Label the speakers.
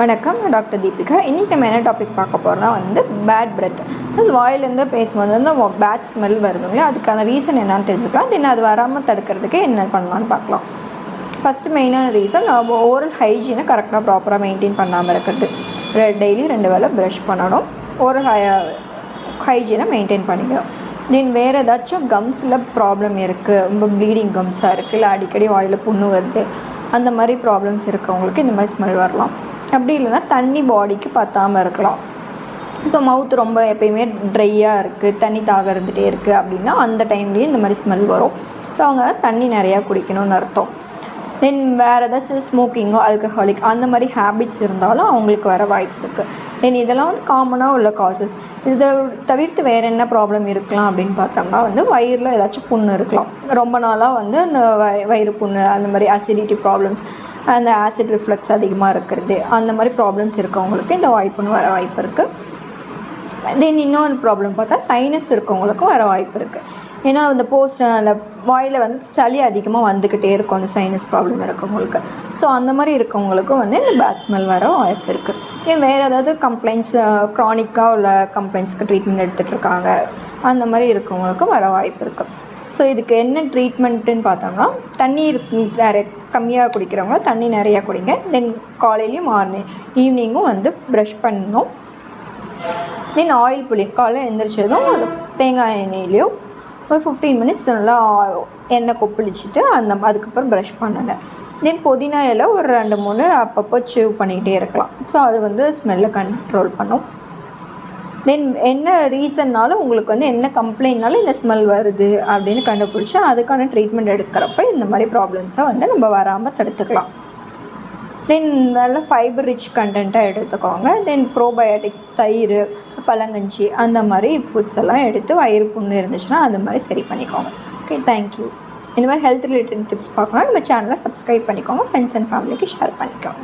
Speaker 1: வணக்கம் நான் டாக்டர் தீபிகா. இன்றைக்கி நம்ம என்ன டாபிக் பார்க்க போகிறோம்னா வந்து பேட் பிரெத் அது வாயிலேருந்து பேசும்போது வந்து பேட் ஸ்மெல் வருதுங்களா அதுக்கான ரீசன் என்னன்னு தெரிஞ்சுக்கலாம். தென் அது வராமல் தடுக்கிறதுக்கு என்ன பண்ணலான்னு பார்க்கலாம். ஃபஸ்ட்டு மெயினான ரீசன் ஓரல் ஹைஜீனை கரெக்டாக ப்ராப்பராக மெயின்டைன் பண்ணாமல் இருக்கிறது. டெய்லி ரெண்டு வேளை ப்ரஷ் பண்ணணும். ஓரல் ஹை ஹைஜீனை மெயின்டைன் பண்ணிக்கணும். தென் வேறு ஏதாச்சும் கம்ஸில் ப்ராப்ளம் இருக்குது ரொம்ப ப்ளீடிங் கம்ஸாக இருக்குது இல்லை அடிக்கடி வாயில் புண்ணு வருது. அந்த மாதிரி ப்ராப்ளம்ஸ் இருக்கவங்களுக்கு இந்த மாதிரி ஸ்மெல் வரலாம். அப்படி இல்லைன்னா தண்ணி பாடிக்கு பத்தாமல் இருக்கலாம். ஸோ மவுத் ரொம்ப எப்பயுமே ட்ரையாக இருக்குது தண்ணி தாக இருந்துகிட்டே இருக்குது அப்படின்னா அந்த டைம்லேயும் இந்த மாதிரி ஸ்மெல் வரும். ஸோ அவங்க தண்ணி நிறையா குடிக்கணும்னு அர்த்தம். தென் வேறு ஏதாச்சும் ஸ்மோக்கிங்கோ ஆல்கஹாலிக் அந்த மாதிரி ஹேபிட்ஸ் இருந்தாலும் அவங்களுக்கு வர வாய்ப்பு இருக்குது தென் இதெல்லாம் வந்து காமனாக உள்ள காசஸ் இதை தவிர்த்து வேறு என்ன ப்ராப்ளம் இருக்கலாம் அப்படின்னு பார்த்தோம்னா வந்து வயிறில் ஏதாச்சும் புண்ணு இருக்கலாம். ரொம்ப நாளாக வந்து அந்த வய வயிறு புண்ணு அந்த மாதிரி அசிடிட்டி ப்ராப்ளம்ஸ் அந்த ஆசிட் ரிஃப்ளெக்ஸ் அதிகமாக இருக்கிறது. அந்த மாதிரி ப்ராப்ளம்ஸ் இருக்கவங்களுக்கு இந்த வாய்ப்புன்னு வர வாய்ப்பு இருக்குது தென் இன்னொரு ப்ராப்ளம் பார்த்தா சைனஸ் இருக்கவங்களுக்கும் வர வாய்ப்பு இருக்குது ஏன்னா அந்த போஸ்ட் அந்த வாயில் வந்து சளி அதிகமாக வந்துக்கிட்டே இருக்கும் அந்த சைனஸ் ப்ராப்ளம் இருக்கவங்களுக்கு. ஸோ அந்த மாதிரி இருக்கவங்களுக்கும் வந்து இந்த பேட் ஸ்மெல் வர வாய்ப்பு இருக்குது ஏன் வேறு ஏதாவது கம்ப்ளைண்ட்ஸ் க்ரானிக்காக உள்ள கம்ப்ளைண்ட்ஸ்க்கு ட்ரீட்மெண்ட் எடுத்துகிட்டு இருக்காங்க அந்த மாதிரி இருக்கவங்களுக்கும் வர வாய்ப்பு இருக்குது ஸோ இதுக்கு என்ன ட்ரீட்மெண்ட்டுன்னு பார்த்தோம்னா தண்ணி நிறைய கம்மியாக குடிக்கிறவங்க தண்ணி நிறையா குடிங்க. தென் காலையிலையும் மார்னிங் ஈவினிங்கும் வந்து ப்ரஷ் பண்ணணும். தென் ஆயில் புளி காலையில் எந்திரிச்சதும் அது தேங்காய் எண்ணெயிலையோ ஒரு ஃபிஃப்டீன் மினிட்ஸ் நல்லா எண்ணெய் கொப்பளிச்சுட்டு அந்த அதுக்கப்புறம் ப்ரஷ் பண்ணுங்க. தென் புதினா இலை ஒரு ரெண்டு மூணு அப்பப்போ சேவ் பண்ணிக்கிட்டே இருக்கலாம். ஸோ அது வந்து ஸ்மெல்லை கண்ட்ரோல் பண்ணும். தென் என்ன ரீசன்னாலும் உங்களுக்கு வந்து என்ன கம்ப்ளைண்ட்னாலும் இந்த ஸ்மெல் வருது அப்படின்னு கண்டுபிடிச்சி அதுக்கான ட்ரீட்மெண்ட் எடுக்கிறப்ப இந்த மாதிரி ப்ராப்ளம்ஸை வந்து நம்ம வராமல் தடுத்துக்கலாம். தென் நல்ல ஃபைபர் ரிச் கண்டென்ட்டாக எடுத்துக்கோங்க. தென் ப்ரோபயோட்டிக்ஸ் தயிர் பழங்கஞ்சி அந்த மாதிரி ஃபுட்ஸ் எல்லாம் எடுத்து வயிறு புண்ணு இருந்துச்சுன்னா அந்த மாதிரி சரி பண்ணிக்கோங்க. ஓகே தேங்க்யூ இந்த மாதிரி ஹெல்த் ரிலேட்டட் டிப்ஸ் பார்க்கணும் நம்ம சேனலை சப்ஸ்கிரைப் பண்ணிக்கோங்க. ஃப்ரெண்ட்ஸ் அண்ட் ஃபேமிலிக்கு ஷேர் பண்ணிக்கோங்க.